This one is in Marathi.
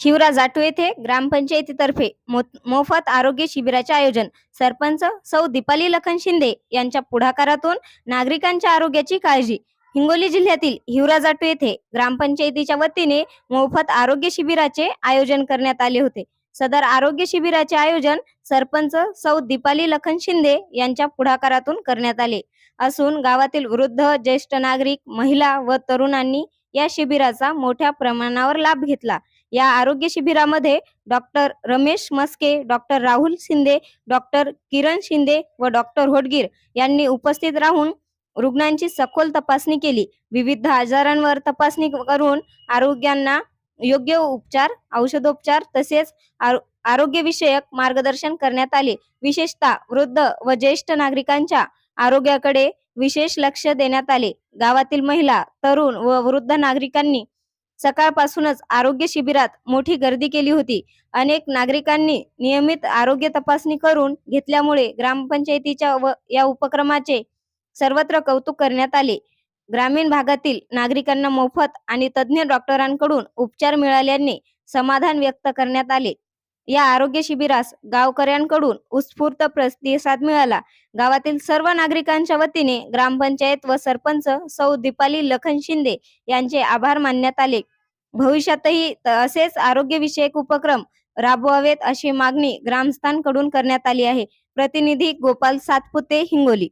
शिवरा जाटू येथे ग्रामपंचायतीतर्फे मोफत आरोग्य शिबिराचे आयोजन. सरपंच सौ दीपाली लखन शिंदे यांच्या पुढाकारातून नागरिकांच्या आरोग्याची काळजी. हिंगोली जिल्ह्यातील हिवरा जाटू येथे ग्रामपंचायतीच्या वतीने मोफत आरोग्य शिबिराचे आयोजन करण्यात आले होते. सदर आरोग्य शिबिराचे आयोजन सरपंच सौ दीपाली लखन शिंदे यांच्या पुढाकारातून करण्यात आले. असून गावातील वृद्ध ज्येष्ठ नागरिक महिला व तरुणांनी या शिबिराचा मोठ्या प्रमाणावर लाभ घेतला. या आरोग्य शिबिरामध्ये doctor Ramesh Maske doctor Rahul Shinde doctor Kiran Shinde व डॉक्टर होडगीर यांनी उपस्थित राहून रुग्णांची सखोल तपासणी केली. विविध आजारांवर तपासणी करून आरोग्यांना योग्य उपचार औषधोपचार तसेच आरो- आरोग्यविषयक मार्गदर्शन करण्यात आले. विशेषतः वृद्ध व ज्येष्ठ नागरिकांच्या आरोग्याकडे विशेष लक्ष देण्यात आले. गावातील महिला तरुण व वृद्ध नागरिकांनी सकाळपासूनच आरोग्य शिबिरात मोठी गर्दी केली होती. अनेक नागरिकांनी नियमित आरोग्य तपासणी करून घेतल्यामुळे ग्रामपंचायतीच्या व या उपक्रमाचे सर्वत्र कौतुक करण्यात आले. ग्रामीण भागातील नागरिकांना मोफत आणि तज्ज्ञ डॉक्टरांकडून उपचार मिळाल्याने समाधान व्यक्त करण्यात आले. या आरोग्य शिबिरास गावकऱ्यांकडून उत्स्फूर्त प्रतिसाद मिळाला. गावातील सर्व नागरिकांच्या वतीने ग्रामपंचायत व सरपंच सौ दीपाली लखन शिंदे यांचे आभार मानण्यात आले. भविष्यातही असेच आरोग्यविषयक उपक्रम राबवावेत अशी मागणी ग्रामस्थांकडून करण्यात आली आहे. प्रतिनिधी गोपाल सातपुते हिंगोली.